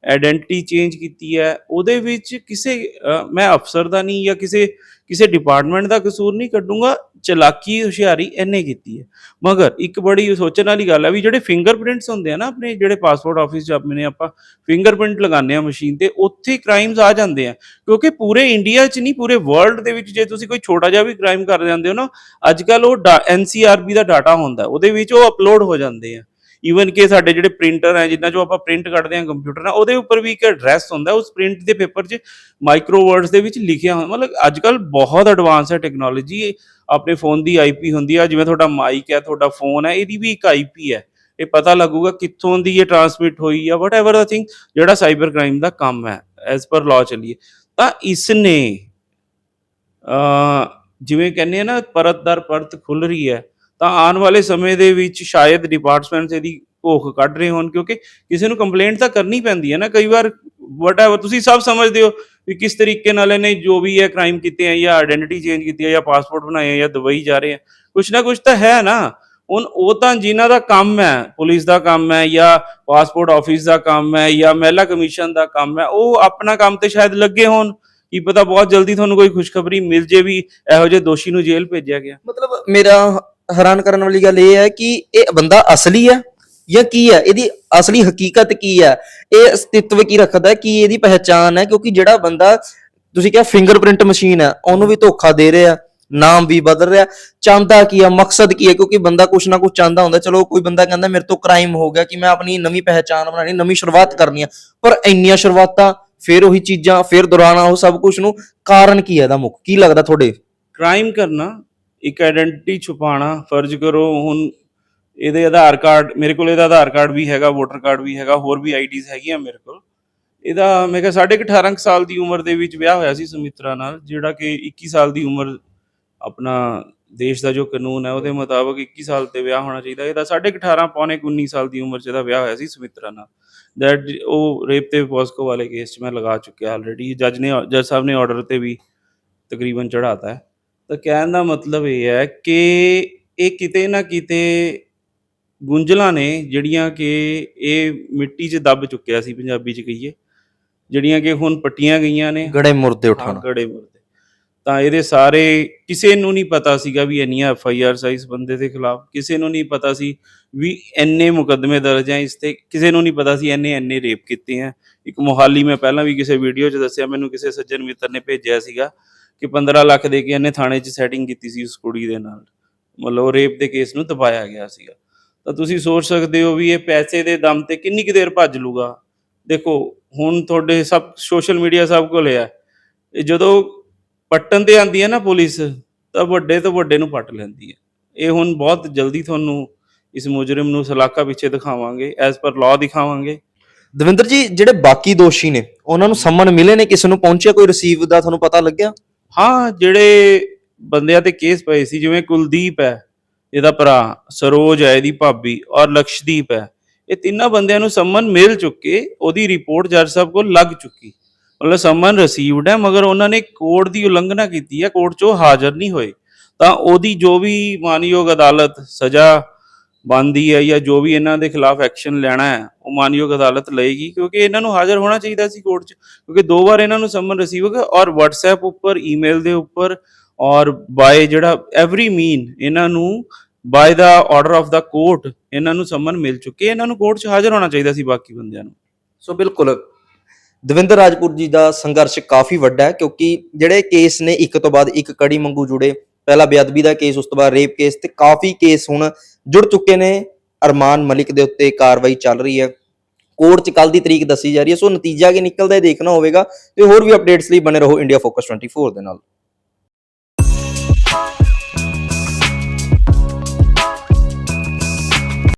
ਆਇਡੈਂਟੀਟੀ ਚੇਂਜ ਕੀਤੀ ਹੈ, ਉਹਦੇ ਵਿੱਚ ਕਿਸੇ ਮੈਂ ਅਫਸਰ ਦਾ ਨਹੀਂ ਜਾਂ ਕਿਸੇ ਕਿਸੇ ਡਿਪਾਰਟਮੈਂਟ ਦਾ ਕਸੂਰ ਨਹੀਂ ਕੱਢੂੰਗਾ। ਚਲਾਕੀ, ਹੁਸ਼ਿਆਰੀ ਇਹਨੇ ਕੀਤੀ ਹੈ। ਮਗਰ ਇੱਕ ਬੜੀ ਸੋਚਣ ਵਾਲੀ ਗੱਲ ਹੈ ਵੀ ਜਿਹੜੇ ਫਿੰਗਰਪ੍ਰਿੰਟਸ ਹੁੰਦੇ ਆ ਨਾ ਆਪਣੇ, ਜਿਹੜੇ ਪਾਸਪੋਰਟ ਆਫਿਸ 'ਚ ਆਪਣੇ ਆਪਾਂ ਫਿੰਗਰਪ੍ਰਿੰਟ ਲਗਾਉਂਦੇ ਆ ਮਸ਼ੀਨ ਤੇ, ਉੱਥੇ ਕ੍ਰਾਈਮਸ ਆ ਜਾਂਦੇ ਆ। ਕਿਉਂਕਿ ਪੂਰੇ ਇੰਡੀਆ 'ਚ ਨਹੀਂ, ਪੂਰੇ ਵਰਲਡ ਦੇ ਵਿੱਚ ਜੇ ਤੁਸੀਂ ਕੋਈ ਛੋਟਾ ਜਿਹਾ ਵੀ ਕ੍ਰਾਈਮ ਕਰ ਜਾਂਦੇ ਹੋ ਨਾ, ਅੱਜ ਕੱਲ ਉਹ ਐਨਸੀਆਰਬੀ ਦਾ ਡਾਟਾ ਹੁੰਦਾ, ਉਹਦੇ ਵਿੱਚ ਉਹ ਅਪਲੋਡ ਹੋ ਜਾਂਦੇ ਆ। ਈਵਨ ਕਿ ਸਾਡੇ ਜਿਹੜੇ ਪ੍ਰਿੰਟਰ ਹੈ ਜਿੰਨਾ ਚੋਂ ਆਪਾਂ ਪ੍ਰਿੰਟ ਕੱਢਦੇ ਹਾਂ ਕੰਪਿਊਟਰ ਨਾਲ, ਉਹਦੇ ਉੱਪਰ ਵੀ ਇੱਕ ਐਡਰੈਸ ਹੁੰਦਾ ਉਸ ਪ੍ਰਿੰਟ ਦੇ ਪੇਪਰ 'ਚ ਮਾਈਕਰੋ ਵਰਡਸ ਦੇ ਵਿੱਚ ਲਿਖਿਆ ਹੁੰਦਾ। ਮਤਲਬ ਅੱਜ ਕੱਲ ਬਹੁਤ ਐਡਵਾਂਸ ਹੈ ਟੈਕਨੋਲੋਜੀ ਆਪਣੇ ਫੋਨ ਦੀ ਆਈਪੀ ਹੁੰਦੀ ਆ, ਜਿਵੇਂ ਤੁਹਾਡਾ ਮਾਈਕ ਹੈ, ਤੁਹਾਡਾ ਫੋਨ ਹੈ, ਇਹਦੀ ਵੀ ਇੱਕ ਆਈਪੀ ਹੈ। ਇਹ ਪਤਾ ਲੱਗੂਗਾ ਕਿੱਥੋਂ ਦੀ ਇਹ ਟਰਾਂਸਮਿਟ ਹੋਈ ਆ ਵਟ ਐਵਰ ਦਾ ਥਿੰਗ ਜਿਹੜਾ ਸਾਈਬਰ ਕ੍ਰਾਈਮ ਦਾ ਕੰਮ ਹੈ ਐਸ ਪਰ ਲਾਅ ਚੱਲੀਏ। ਤਾਂ ਇਸ ਨੇ ਜਿਵੇਂ ਕਹਿੰਦੇ ਆ ਨਾ, ਪਰਤ ਦਰ ਪਰਤ ਖੁੱਲ ਰਹੀ ਹੈ ਤਾਂ ਆਉਣ ਵਾਲੇ ਸਮੇਂ ਦੇ ਵਿੱਚ ਸ਼ਾਇਦ ਡਿਪਾਰਟਮੈਂਟਸ ਇਹਦੀ ਭੋਖ ਕੱਢ ਰਹੇ ਹੋਣ, ਕਿਉਂਕਿ ਕਿਸੇ ਨੂੰ ਕੰਪਲੇਂਟ ਤਾਂ ਕਰਨੀ ਪੈਂਦੀ ਹੈ ਨਾ, ਕਈ ਵਾਰ ਵਟਐਵਰ ਤੁਸੀਂ ਸਭ ਸਮਝਦੇ ਹੋ ਵੀ ਕਿਸ ਤਰੀਕੇ ਨਾਲ ਇਹਨੇ ਜੋ ਵੀ ਹੈ ਕ੍ਰਾਈਮ ਕੀਤੇ ਆ ਜਾਂ ਆਇਡੈਂਟੀਟੀ ਚੇਂਜ ਕੀਤੀ ਹੈ ਜਾਂ ਪਾਸਪੋਰਟ ਬਣਾਏ ਆ ਜਾਂ ਦੁਬਈ ਜਾ ਰਹੇ ਆ, ਕੁਛ ਨਾ ਕੁਛ ਤਾਂ ਹੈ ਨਾ। ਹੁਣ ਉਹ ਤਾਂ ਜਿਨ੍ਹਾਂ ਦਾ ਕੰਮ ਹੈ, ਪੁਲਿਸ ਦਾ ਕੰਮ ਹੈ ਜਾਂ ਪਾਸਪੋਰਟ ਆਫਿਸ ਦਾ ਕੰਮ ਹੈ ਜਾਂ ਮਹਿਲਾ ਕਮਿਸ਼ਨ ਦਾ ਕੰਮ ਹੈ, ਉਹ ਆਪਣਾ ਕੰਮ ਤੇ ਸ਼ਾਇਦ ਲੱਗੇ ਹੋਣ। ਕੀ ਪਤਾ ਬਹੁਤ ਜਲਦੀ ਤੁਹਾਨੂੰ ਕੋਈ ਖੁਸ਼ਖਬਰੀ ਮਿਲ ਜੇ ਵੀ ਇਹੋ ਜਿਹੇ ਦੋਸ਼ੀ ਨੂੰ ਜੇਲ੍ਹ ਭੇਜਿਆ ਗਿਆ। ਮਤਲਬ ਮੇਰਾ ਹੈਰਾਨ ਕਰਨ ਵਾਲੀ ਗੱਲ ਇਹ ਹੈ ਕਿ ਇਹ ਬੰਦਾ ਅਸਲੀ ਹੈ ਜਾਂ ਕੀ ਹੈ? ਇਹਦੀ ਅਸਲੀ ਹਕੀਕਤ ਕੀ ਹੈ? ਇਹ ਅਸਤਿਤਵ ਕੀ ਰੱਖਦਾ ਹੈ? ਕੀ ਇਹਦੀ ਪਹਿਚਾਨ ਹੈ? ਕਿਉਂਕਿ ਜਿਹੜਾ ਬੰਦਾ, ਤੁਸੀਂ ਕਿਹਾ ਫਿੰਗਰਪ੍ਰਿੰਟ ਮਸ਼ੀਨ ਹੈ, ਉਹਨੂੰ ਵੀ ਧੋਖਾ ਦੇ ਰਿਹਾ, ਨਾਮ ਵੀ ਬਦਲ ਰਿਹਾ, ਚਾਹੁੰਦਾ ਕੀ ਹੈ? ਮਕਸਦ ਕੀ ਹੈ? ਕਿਉਂਕਿ ਬੰਦਾ ਕੁਛ ਨਾ ਕੁਛ ਚਾਹੁੰਦਾ ਹੁੰਦਾ, ਚਲੋ ਕੋਈ ਬੰਦਾ ਕਹਿੰਦਾ ਮੇਰੇ ਤੋਂ ਕ੍ਰਾਈਮ ਹੋ ਗਿਆ ਕਿ ਮੈਂ ਆਪਣੀ ਨਵੀਂ ਪਹਿਚਾਨ ਬਣਾਣੀ ਨਵੀਂ ਸ਼ੁਰੂਆਤ ਕਰਨੀ ਆ ਪਰ ਇੰਨੀਆਂ ਸ਼ੁਰੂਆਤਾਂ, ਫਿਰ ਉਹੀ ਚੀਜ਼ਾਂ, ਫਿਰ ਦੁਹਰਾਣਾ ਉਹ ਸਭ ਕੁਝ ਨੂੰ ਕਾਰਨ ਕੀ ਹੈ ਇਹਦਾ ਮੁੱਖ? ਕੀ ਲੱਗਦਾ ਤੁਹਾਡੇ? ਕ੍ਰਾਈਮ ਕਰਨਾ ਇੱਕ ਆਇਡੈਂਟੀਟੀ ਛੁਪਾਉਣਾ, ਫਰਜ਼ ਕਰੋ, ਹੁਣ ਇਹਦੇ ਆਧਾਰ ਕਾਰਡ, ਮੇਰੇ ਕੋਲ ਇਹਦਾ ਆਧਾਰ ਕਾਰਡ ਵੀ ਹੈਗਾ ਵੋਟਰ ਕਾਰਡ ਵੀ ਹੈਗਾ, ਹੋਰ ਵੀ ਆਈਡੀਜ਼ ਹੈਗੀਆਂ ਮੇਰੇ ਕੋਲ। ਇਹਦਾ ਮੈਂ ਕਿਹਾ ਸਾਢੇ ਕੁ 18 ਕੁ ਸਾਲ ਦੀ ਉਮਰ ਦੇ ਵਿੱਚ ਵਿਆਹ ਹੋਇਆ ਸੀ ਸੁਮਿਤਰਾ ਨਾਲ, ਜਿਹੜਾ ਕਿ 21 ਸਾਲ ਦੀ ਉਮਰ ਆਪਣਾ ਦੇਸ਼ ਦਾ ਜੋ ਕਾਨੂੰਨ ਹੈ, ਉਹਦੇ ਮੁਤਾਬਕ 21 ਸਾਲ ਤੇ ਵਿਆਹ ਹੋਣਾ ਚਾਹੀਦਾ। ਇਹਦਾ ਸਾਢੇ ਕੁ 18 ਪੌਣੇ ਕੁ 19 ਸਾਲ ਦੀ ਉਮਰ 'ਚ ਇਹਦਾ ਵਿਆਹ ਹੋਇਆ ਸੀ ਸੁਮਿਤਰਾ ਨਾਲ। ਦੈਟ ਉਹ ਰੇਪ ਤੇ ਪੋਸਕੋ ਵਾਲੇ ਕੇਸ 'ਚ ਮੈਂ ਲਗਾ ਚੁੱਕਿਆ ਆਲਰੇਡੀ ਜੱਜ ਨੇ, ਜੱਜ ਸਾਹਿਬ ਨੇ ਆਰਡਰ ਤੇ ਵੀ ਤਕਰੀਬਨ ਚੜਾਤਾ ਹੈ। ਤਾਂ ਕਹਿਣ ਦਾ ਮਤਲਬ ਇਹ ਹੈ ਕਿ ਇਹ ਕਿਤੇ ਨਾ ਕਿਤੇ ਗੁੰਝਲਾਂ ਨੇ ਜਿਹੜੀਆਂ ਕਿ ਇਹ ਮਿੱਟੀ 'ਚ ਦੱਬ ਚੁੱਕਿਆ ਸੀ ਪੰਜਾਬੀ 'ਚ ਕਹੀਏ ਜਿਹੜੀਆਂ ਕਿ ਹੁਣ ਪੱਟੀਆਂ ਗਈਆਂ ਨੇ। ਗੜੇ ਮੁਰਦੇ ਉਠਾਉਣਾ। ਗੜੇ ਮੁਰਦੇ। ਤਾਂ ਇਹਦੇ ਸਾਰੇ ਕਿਸੇ ਨੂੰ ਨਹੀਂ ਪਤਾ ਸੀਗਾ ਵੀ ਇੰਨੀਆਂ ਐਫ ਆਈ ਆਰ ਇਸ ਬੰਦੇ ਦੇ ਖਿਲਾਫ ਕਿਸੇ ਨੂੰ ਨਹੀਂ ਪਤਾ ਸੀ ਵੀ ਇੰਨੇ ਮੁਕੱਦਮੇ ਦਰਜ ਹੈ ਇਸ ਤੇ ਕਿਸੇ ਨੂੰ ਨਹੀਂ ਪਤਾ ਸੀ ਇੰਨੇ ਇੰਨੇ ਰੇਪ ਕੀਤੇ ਹੈ। ਇੱਕ ਮੋਹਾਲੀ ਮੈਂ ਪਹਿਲਾਂ ਵੀ ਕਿਸੇ ਵੀਡੀਓ 'ਚ ਦੱਸਿਆ ਮੈਨੂੰ ਕਿਸੇ ਸੱਜਣ ਮਿੱਤਰ ਨੇ ਭੇਜਿਆ ਸੀਗਾ ਕਿ 15 ਲੱਖ ਦੇ ਕੇ ਇਹਨੇ ਥਾਣੇ 'ਚ ਸੈਟਿੰਗ ਕੀਤੀ ਸੀ ਉਸ ਕੁੜੀ ਦੇ ਨਾਲ। ਮਤਲਬ ਰੇਪ ਦੇ ਕੇਸ ਨੂੰ ਦਬਾਇਆ ਗਿਆ ਸੀਗਾ। ਤਾਂ ਤੁਸੀਂ ਸੋਚ ਸਕਦੇ ਹੋ ਵੀ ਇਹ ਪੈਸੇ ਦੇ ਦਮ ਤੇ ਕਿੰਨੀ ਕੁ ਦੇਰ ਭੱਜ ਲੂਗਾ? ਦੇਖੋ, ਹੁਣ ਤੁਹਾਡੇ ਸਭ ਸੋਸ਼ਲ ਮੀਡੀਆ ਸਭ ਕੋਲ ਹੈ ਜਦੋਂ ਪੱਟਣ ਤੇ ਆਂਦੀ ਹੈ ਨਾ ਪੁਲਿਸ, ਤਾਂ ਵੱਡੇ ਤੋਂ ਵੱਡੇ ਨੂੰ ਪੱਟ ਲੈਂਦੀ ਹੈ। ਇਹ ਹੁਣ ਬਹੁਤ ਜਲਦੀ ਤੁਹਾਨੂੰ ਇਸ ਮੁਜਰਮ ਨੂੰ ਸਲਾਕਾ ਪਿੱਛੇ ਦਿਖਾਵਾਂਗੇ ਐਜ਼ ਪਰ ਲਾਅ ਦਿਖਾਵਾਂਗੇ। ਦਵਿੰਦਰ ਜੀ, ਜਿਹੜੇ ਬਾਕੀ ਦੋਸ਼ੀ ਨੇ, ਉਹਨਾਂ ਨੂੰ ਸੰਮਨ ਮਿਲੇ ਨੇ? ਕਿਸੇ ਨੂੰ ਪਹੁੰਚਿਆ ਕੋਈ ਰਿਸੀਵ ਦਾ ਤੁਹਾਨੂੰ ਪਤਾ ਲੱਗਿਆ? ਹਾਂ, ਜਿਹੜੇ ਬੰਦਿਆਂ ਤੇ ਕੇਸ ਪਏ ਸੀ, ਜਿਵੇਂ ਕੁਲਦੀਪ ਹੈ, ਇਹਦਾ ਭਰਾ, ਸਰੋਜ ਹੈ, ਇਹਦੀ ਭਾਬੀ ਔਰ ਲਕਸ਼ਦੀਪ ਹੈ, ਇਹ ਤਿੰਨਾਂ ਬੰਦਿਆਂ ਨੂੰ ਸੰਮਨ ਮਿਲ ਚੁੱਕੇ, ਉਹਦੀ ਰਿਪੋਰਟ ਜੱਜ ਸਾਹਿਬ ਕੋਲ ਲੱਗ ਚੁੱਕੀ। ਮਤਲਬ ਸੰਮਨ ਰਿਸੀਵਡ ਹੈ, ਮਗਰ ਉਹਨਾਂ ਨੇ ਕੋਰਟ ਦੀ ਉਲੰਘਣਾ ਕੀਤੀ ਹੈ, ਕੋਰਟ 'ਚ ਉਹ ਹਾਜ਼ਰ ਨਹੀਂ ਹੋਏ। ਤਾਂ ਉਹਦੀ ਜੋ ਵੀ ਮਾਨਯੋਗ ਅਦਾਲਤ, ਸਜ਼ਾ ਬੰਦੀ ਹੈ ਜਾਂ ਜੋ ਵੀ ਇਹਨਾਂ ਦੇ ਖਿਲਾਫ ਐਕਸ਼ਨ ਲੈਣਾ ਹੈ, ਉਹ ਮਾਨਯੋਗ ਅਦਾਲਤ ਲਏਗੀ, ਕਿਉਂਕਿ ਇਹਨਾਂ ਨੂੰ ਹਾਜ਼ਰ ਹੋਣਾ ਚਾਹੀਦਾ ਸੀ ਕੋਰਟ 'ਚ, ਕਿਉਂਕਿ ਦੋ ਵਾਰ ਇਹਨਾਂ ਨੂੰ ਸੰਮਨ ਰਿਸੀਵ ਹੋ ਗਿਆ ਔਰ WhatsApp ਉੱਪਰ ਈਮੇਲ ਦੇ ਉੱਪਰ ਔਰ ਬਾਏ ਜਿਹੜਾ ਐਵਰੀ ਮੀਨ ਇਹਨਾਂ ਨੂੰ by the order of the court ਇਹਨਾਂ ਨੂੰ ਸੰਮਨ ਮਿਲ ਚੁੱਕੇ, ਇਹਨਾਂ ਨੂੰ ਕੋਰਟ 'ਚ ਹਾਜ਼ਰ ਹੋਣਾ ਚਾਹੀਦਾ ਸੀ ਬਾਕੀ ਬੰਦਿਆਂ ਨੂੰ। ਸੋ ਬਿਲਕੁਲ, ਦਵਿੰਦਰ ਰਾਜਪੁਰ ਜੀ ਦਾ ਸੰਘਰਸ਼ ਕਾਫੀ ਵੱਡਾ ਹੈ, ਕਿਉਂਕਿ ਜਿਹੜੇ ਕੇਸ ਨੇ ਇੱਕ ਤੋਂ ਬਾਅਦ ਇੱਕ ਕੜੀ ਮੰਗੂ ਜੁੜੇ, ਪਹਿਲਾ ਬੇਅਦਬੀ ਦਾ ਕੇਸ, ਉਸ ਤੋਂ ਬਾਅਦ ਰੇਪ ਕੇਸ ਤੇ ਕਾਫੀ ਕੇਸ ਹੁਣ ਜੁੜ ਚੁੱਕੇ ਨੇ। ਅਰਮਾਨ ਮਲਿਕ ਦੇ ਉੱਤੇ ਕਾਰਵਾਈ ਚੱਲ ਰਹੀ ਹੈ। ਕੋਰਟ 'ਚ ਕੱਲ ਦੀ ਤਰੀਕ ਦੱਸੀ ਜਾ ਰਹੀ ਹੈ। ਸੋ ਨਤੀਜਾ ਕੀ ਨਿਕਲਦਾ ਹੈ ਦੇਖਣਾ ਹੋਵੇਗਾ। ਤੇ ਹੋਰ ਵੀ ਅਪਡੇਟਸ ਲਈ ਬਣੇ ਰਹੋ ਇੰਡੀਆ ਫੋਕਸ 24 ਦੇ ਨਾਲ।